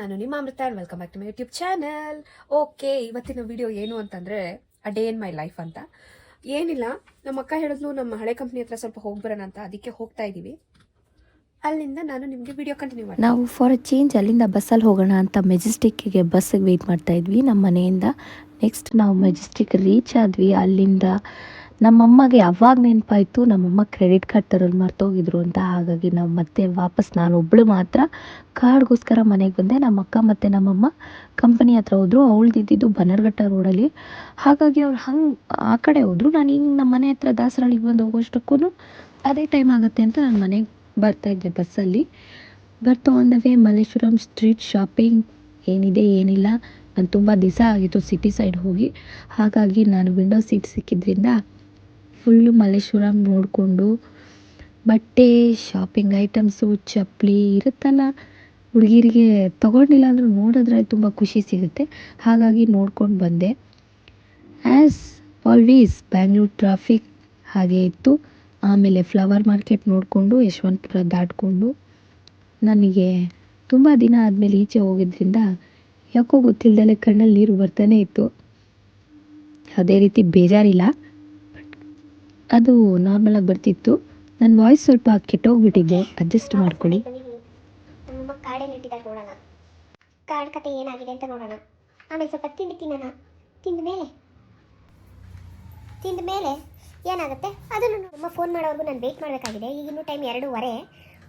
ನಾನು ನಿಮ್ಮ Amrita and welcome back to my YouTube channel okay ಇವತ್ತಿನ ವಿಡಿಯೋ ಏನು ಅಂತಂದರೆ a day in my life ಅಂತ. ಏನಿಲ್ಲ, ನಮ್ಮ ಅಕ್ಕ ಹೇಳಿದ್ಲು ನಮ್ಮ ಹಳೆ ಕಂಪ್ನಿ ಹತ್ರ ಸ್ವಲ್ಪ ಹೋಗಿ ಬರೋಣ ಅಂತ. ಅದಕ್ಕೆ ಹೋಗ್ತಾ ಇದ್ದೀವಿ ಅಲ್ಲಿಂದ ನಾನು ನಿಮಗೆ ವಿಡಿಯೋ ಕಂಟಿನ್ಯೂ ಮಾಡಿ ನಾವು ಫಾರ್ ಅ ಚೇಂಜ್ ಅಲ್ಲಿಂದ ಬಸ್ಸಲ್ಲಿ ಹೋಗೋಣ ಅಂತ ಮೆಜೆಸ್ಟಿಕ್ಕಿಗೆ ಬಸ್ಸಿಗೆ ವೆಯ್ಟ್ ಮಾಡ್ತಾ ಇದ್ವಿ ನಮ್ಮ ಮನೆಯಿಂದ ನೆಕ್ಸ್ಟ್ ನಾವು ಮೆಜೆಸ್ಟಿಕ್ ರೀಚ್ ಆದ್ವಿ. ಅಲ್ಲಿಂದ ನಮ್ಮಮ್ಮಗೆ ಯಾವಾಗ ನೆನಪಾಯಿತು ನಮ್ಮಮ್ಮ ಕ್ರೆಡಿಟ್ ಕಾರ್ಡ್ ತರೋದು ಮರ್ತೋಗಿದ್ರು ಅಂತ, ಹಾಗಾಗಿ ನಾವು ಮತ್ತೆ ವಾಪಸ್ ನಾನು ಒಬ್ಬಳು ಮಾತ್ರ ಕಾರ್ಡ್ಗೋಸ್ಕರ ಮನೆಗೆ ಬಂದೆ. ನಮ್ಮ ಅಕ್ಕ ಮತ್ತು ನಮ್ಮಮ್ಮ ಕಂಪನಿ ಹತ್ರ ಹೋದರು ಅವಳ್ದಿದ್ದು ಬನ್ನರ್ಘಟ್ಟ ರೋಡಲ್ಲಿ. ಹಾಗಾಗಿ ಅವ್ರು ಹಂಗೆ ಆ ಕಡೆ ಹೋದ್ರು. ನಾನು ಹಿಂಗೆ ನಮ್ಮ ಮನೆ ಹತ್ರ ದಾಸರಳ್ಳಿಗೆ ಬಂದು ಹೋಗೋಷ್ಟಕ್ಕೂ ಅದೇ ಟೈಮ್ ಆಗುತ್ತೆ ಅಂತ ನಾನು ಮನೆಗೆ ಬರ್ತಾ ಇದ್ದೆ ಬಸ್ಸಲ್ಲಿ. ಬರ್ತಾ on the way Malleshwaram street shopping ಏನಿದೆ ಏನಿಲ್ಲ. ನಾನು ತುಂಬ ದಿವಸ ಆಗಿತ್ತು ಸಿಟಿ ಸೈಡ್ ಹೋಗಿ. ಹಾಗಾಗಿ ನಾನು ವಿಂಡೋ ಸೀಟ್ ಸಿಕ್ಕಿದ್ರಿಂದ ಫುಲ್ಲು ಮಲ್ಲೇಶ್ವರಂ ನೋಡಿಕೊಂಡು ಬಟ್ಟೆ ಶಾಪಿಂಗ್ ಐಟಮ್ಸು ಚಪ್ಪಲಿ ಇರುತ್ತಲ್ಲ, ಹುಡುಗಿರಿಗೆ ತೊಗೊಂಡಿಲ್ಲ ಅಂದರೂ ನೋಡಿದ್ರೆ ತುಂಬ ಖುಷಿ ಸಿಗುತ್ತೆ. ಹಾಗಾಗಿ ನೋಡ್ಕೊಂಡು ಬಂದೆ. ಆ್ಯಸ್ ಆಲ್ವೇಸ್ ಬ್ಯಾಂಗ್ಳೂರ್ ಟ್ರಾಫಿಕ್ ಹಾಗೆ ಇತ್ತು. ಆಮೇಲೆ ಫ್ಲವರ್ ಮಾರ್ಕೆಟ್ ನೋಡಿಕೊಂಡು, ಯಶವಂತಪುರ ದಾಟಿಕೊಂಡು ನನಗೆ ತುಂಬ ದಿನ ಆದಮೇಲೆ ಈಚೆ ಹೋಗಿದ್ದರಿಂದ ಯಾಕೋ ಗೊತ್ತಿಲ್ಲದಲೆ ಕಣ್ಣಲ್ಲಿ ನೀರು ಬರ್ತಾನೆ ಇತ್ತು. ಅದೇ ರೀತಿ ಬೇಜಾರಿಲ್ಲ. ಅದು ನಾರ್ಮಲಾಗಿ ಬರ್ತಿತ್ತು. ನನ್ನ ವಾಯ್ಸ್ ಸ್ವಲ್ಪ ಕೆಟ್ಟೋಗ್ಬಿಟ್ಟಿದೆ. ಅಡ್ಜಸ್ಟ್ ಮಾಡ್ಕೊಳ್ಳಿ. ನಮ್ಮಮ್ಮ ಕಾಡಲ್ಲಿ ಇಟ್ಟಿದ್ದಾರೆ ನೋಡೋಣ. ಕಾಡು ಕತೆ ಏನಾಗಿದೆ ಅಂತ ನೋಡೋಣ. ಆಮೇಲೆ ಸ್ವಲ್ಪ ತಿಂಡಿ ತಿನ್ನೋಣ. ತಿಂದ ಮೇಲೆ ತಿಂದ ಮೇಲೆ ಏನಾಗುತ್ತೆ? ಅದನ್ನು ನಮ್ಮ ಫೋನ್ ಮಾಡೋವರೆಗೂ ನಾನು ವೆಯ್ಟ್ ಮಾಡಬೇಕಾಗಿದೆ. ಈಗ ಟೈಮ್ ಎರಡೂವರೆ.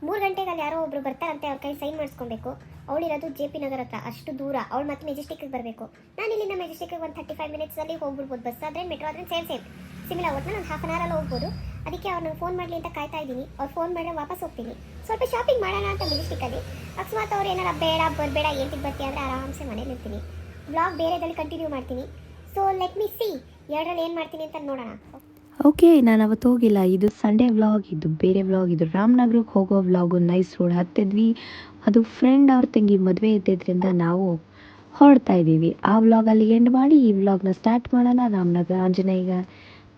ಮೂರು ಗಂಟೆಗೆ ಅಲ್ಲಿ ಯಾರೋ ಒಬ್ರು ಬರ್ತಾರಂತೆ ಅವ್ರ ಕೈ ಸೈನ್ ಮಾಡಿಸ್ಕೊಬೇಕು. ಅವಳಿರೋದು ಜೆ ಪಿ ನಗರ ಹತ್ರ. ಅಷ್ಟು ದೂರ. ಅವಳು ಮತ್ತೆ ಮೆಜೆಸ್ಟಿಕ್ಗೆ ಬರಬೇಕು. ನಾನು ಇಲ್ಲಿಂದ ಮೆಜೆಸ್ಟಿಕ್ಗೆ ಒಂದು ಥರ್ಟಿ ಫೈವ್ ಮಿನಿಟ್ಸಲ್ಲಿ ಹೋಗ್ಬಿಡ್ಬೋದು. ಬಸ್ ಆದರೆ ಮೆಟ್ರೋ ಆದರೆ ಸೇಮ್ ಸೇಮ್ ಸಿಮಿಲರ್ ಒಟ್ಟು ನಾನು ಹಾಫ್ ಅನ್ ಅವರಲ್ಲಿ ಹೋಗ್ಬೋದು. ಅದಕ್ಕೆ ಅವ್ರು ನಾನು ಫೋನ್ ಮಾಡಲಿ ಅಂತ ಕಾಯ್ತಾ ಇದ್ದೀನಿ. ಅವ್ರು ಫೋನ್ ಮಾಡಿದ್ರೆ ವಾಪಸ್ ಹೋಗ್ತೀನಿ. ಸ್ವಲ್ಪ ಶಾಪಿಂಗ್ ಮಾಡೋಣ ಅಂತ ಮೆಜೆಸ್ಟಿಕ್ಕಲ್ಲಿ ಅಕಸ್ಮಾತ್ ಅವ್ರು ಏನಾರ ಬೇಡ, ಬರಬೇಡ ಏನಕ್ಕೆ ಬರ್ತೀಯ ಅಂದರೆ ಆರಾಮ್ಸೆ ಮನೇಲಿ ಇರ್ತೀನಿ. ಬ್ಲಾಗ್ ಬೇರೆದಲ್ಲಿ ಕಂಟಿನ್ಯೂ ಮಾಡ್ತೀನಿ. ಸೊ ಲೆಟ್ ಮಿ ಸಿ ಎರಡರಲ್ಲಿ ಏನು ಮಾಡ್ತೀನಿ ಅಂತ ನೋಡೋಣ. ಓಕೆ ನಾನು ಅವತ್ತು ಹೋಗಿಲ್ಲ. ಇದು ಸಂಡೇ ವ್ಲಾಗ್ ಇದು ಬೇರೆ ವ್ಲಾಗ್ ಇದು ರಾಮನಗರಕ್ಕೆ ಹೋಗೋ ವ್ಲಾಗು ನೈಸ್ ರೋಡ್ ಹತ್ತಿದ್ವಿ. ಅದು ಫ್ರೆಂಡ್ ಅವ್ರ ತಂಗಿ ಮದುವೆ ಇದ್ದಿದ್ದರಿಂದ ನಾವು ಹೊರಡ್ತಾ ಇದ್ದೀವಿ. ಆ ವ್ಲಾಗಲ್ಲಿ ಎಂಡ್ ಮಾಡಿ ಈ ವ್ಲಾಗ್ನ ಸ್ಟಾರ್ಟ್ ಮಾಡೋಣ. ರಾಮನಗರ, ಆಂಜನೇಯ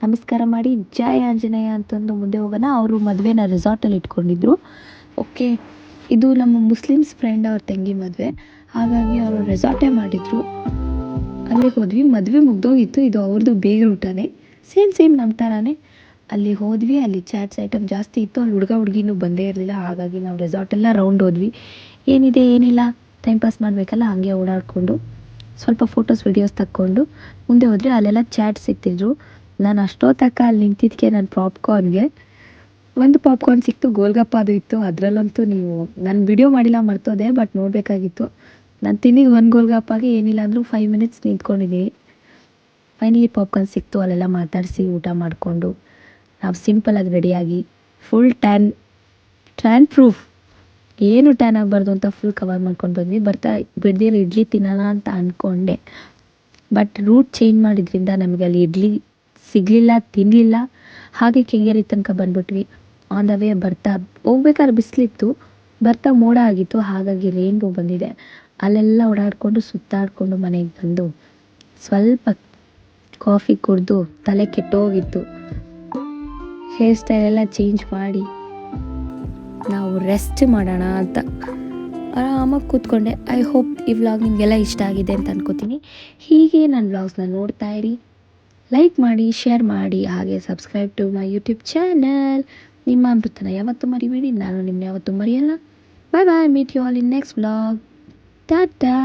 ನಮಸ್ಕಾರ ಮಾಡಿ ಜಯ ಆಂಜನೇಯ ಅಂತಂದು ಮುಂದೆ ಹೋಗೋಣ. ಅವರು ಮದುವೆನ ರೆಸಾರ್ಟಲ್ಲಿ ಇಟ್ಕೊಂಡಿದ್ರು. ಓಕೆ ಇದು ನಮ್ಮ ಮುಸ್ಲಿಮ್ಸ್ ಫ್ರೆಂಡ್ ಅವ್ರ ತಂಗಿ ಮದುವೆ. ಹಾಗಾಗಿ ಅವರು ರೆಸಾರ್ಟೇ ಮಾಡಿದ್ರು. ಅಲ್ಲಿಗೆ ಹೋದ್ವಿ. ಮದುವೆ ಮುಗ್ದೋಗಿತ್ತು. ಇದು ಅವ್ರದ್ದು ಬೇಗ ಊಟನೇ. ಸೇಮ್ ಸೇಮ್ ನಮ್ಮ ಥರನೇ ಅಲ್ಲಿ ಹೋದ್ವಿ. ಅಲ್ಲಿ ಚಾಟ್ಸ್ ಐಟಮ್ ಜಾಸ್ತಿ ಇತ್ತು. ಅಲ್ಲಿ ಹುಡುಗ ಹುಡುಗಿನೂ ಬಂದೇ ಇರಲಿಲ್ಲ. ಹಾಗಾಗಿ ನಾವು ರೆಸಾರ್ಟೆಲ್ಲ ರೌಂಡ್ ಹೋದ್ವಿ. ಏನಿದೆ, ಏನಿಲ್ಲ. ಟೈಮ್ ಪಾಸ್ ಮಾಡಬೇಕಲ್ಲ? ಹಾಗೆ ಓಡಾಡಿಕೊಂಡು ಸ್ವಲ್ಪ ಫೋಟೋಸ್ ವಿಡಿಯೋಸ್ ತಕ್ಕೊಂಡು ಮುಂದೆ ಹೋದರೆ ಅಲ್ಲೆಲ್ಲ ಚಾಟ್ಸ್ ಸಿಗ್ತಿದ್ರು ನಾನು ಅಷ್ಟೊತ್ತಕ್ಕ ಅಲ್ಲಿ ನಿಂತಿದ್ದಕ್ಕೆ ನನ್ನ ಪಾಪ್ಕಾರ್ನ್ಗೆ ಒಂದು ಪಾಪ್ಕಾರ್ನ್ ಸಿಕ್ತು, ಗೋಲ್ಗಪ್ಪ ಅದು ಇತ್ತು. ಅದರಲ್ಲಂತೂ ನೀವು, ನಾನು ವಿಡಿಯೋ ಮಾಡಿಲ್ಲ, ಮರ್ತೋದೆ ಬಟ್ ನೋಡಬೇಕಾಗಿತ್ತು. ನಾನು ತಿನ್ನಿಗೆ ಒಂದು ಗೋಲ್ಗಪ್ಪಾಗೆ ಏನಿಲ್ಲ ಅಂದರೂ ಫೈವ್ ಮಿನಿಟ್ಸ್ ನಿಂತ್ಕೊಂಡಿದ್ದೀನಿ ಫೈನಲಿ ಪಾಪ್ಕಾರ್ನ್ ಸಿಕ್ತು, ಅಲ್ಲೆಲ್ಲ ಮಾತಾಡಿಸಿ, ಊಟ ಮಾಡಿಕೊಂಡು. ನಾವು ಸಿಂಪಲಾಗಿ ರೆಡಿಯಾಗಿ ಫುಲ್ ಟ್ಯಾನ್ ಟ್ಯಾನ್ ಪ್ರೂಫ್ ಏನು ಟ್ಯಾನ್ ಆಗಬಾರ್ದು ಅಂತ ಫುಲ್ ಕವರ್ ಮಾಡ್ಕೊಂಡು ಬಂದ್ವಿ. ಬರ್ತಾ, ಬಿಡ್ದಿರೋ ಇಡ್ಲಿ ತಿನ್ನೋಣ ಅಂತ ಅಂದ್ಕೊಂಡೆ ಬಟ್ ರೂಟ್ ಚೇಂಜ್ ಮಾಡಿದ್ರಿಂದ ನಮಗೆ ಅಲ್ಲಿ ಇಡ್ಲಿ ಸಿಗಲಿಲ್ಲ ತಿನ್ನಲಿಲ್ಲ ಹಾಗೆ ಕೆಂಗೇರಿ ತನಕ ಬಂದ್ಬಿಟ್ವಿ. ಆನ್ ದ ವೇ ಬರ್ತಾ, ಹೋಗ್ಬೇಕಾದ್ರೆ ಬಿಸಿಲಿತ್ತು. ಬರ್ತಾ ಮೋಡ ಆಗಿತ್ತು, ಹಾಗಾಗಿ ರೈನ್ಬೋ ಬಂದಿದೆ. ಅಲ್ಲೆಲ್ಲ ಓಡಾಡಿಕೊಂಡು, ಸುತ್ತಾಡಿಕೊಂಡು ಮನೆಗೆ ಬಂದು ಸ್ವಲ್ಪ ಕಾಫಿ ಕುಡಿದು ತಲೆ ಕೆಟ್ಟೋಗಿತ್ತು. ಹೇರ್ ಸ್ಟೈಲ್ ಎಲ್ಲ ಚೇಂಜ್ ಮಾಡಿ ನಾವು ರೆಸ್ಟ್ ಮಾಡೋಣ ಅಂತ ಆರಾಮಾಗಿ ಕೂತ್ಕೊಂಡೆ. ಐ ಹೋಪ್ ಈ ವ್ಲಾಗ್ ನಿಮಗೆಲ್ಲ ಇಷ್ಟ ಆಗಿದೆ ಅಂತ ಅನ್ಕೋತೀನಿ. ಹೀಗೆ ನನ್ನ ವ್ಲಾಗ್ಸ್ನ ನೋಡ್ತಾ ಇರಿ. ಲೈಕ್ ಮಾಡಿ ಶೇರ್ ಮಾಡಿ, ಹಾಗೆ subscribe to my YouTube channel ನಿಮ್ಮ ಅಮೃತನ ಯಾವತ್ತು ಮರಿಬೇಡಿ, ನಾನು ನಿಮ್ಮ ಯಾವತ್ತು ಮರೆಯಲ್ಲ. Bye bye meet you all in next blog Tata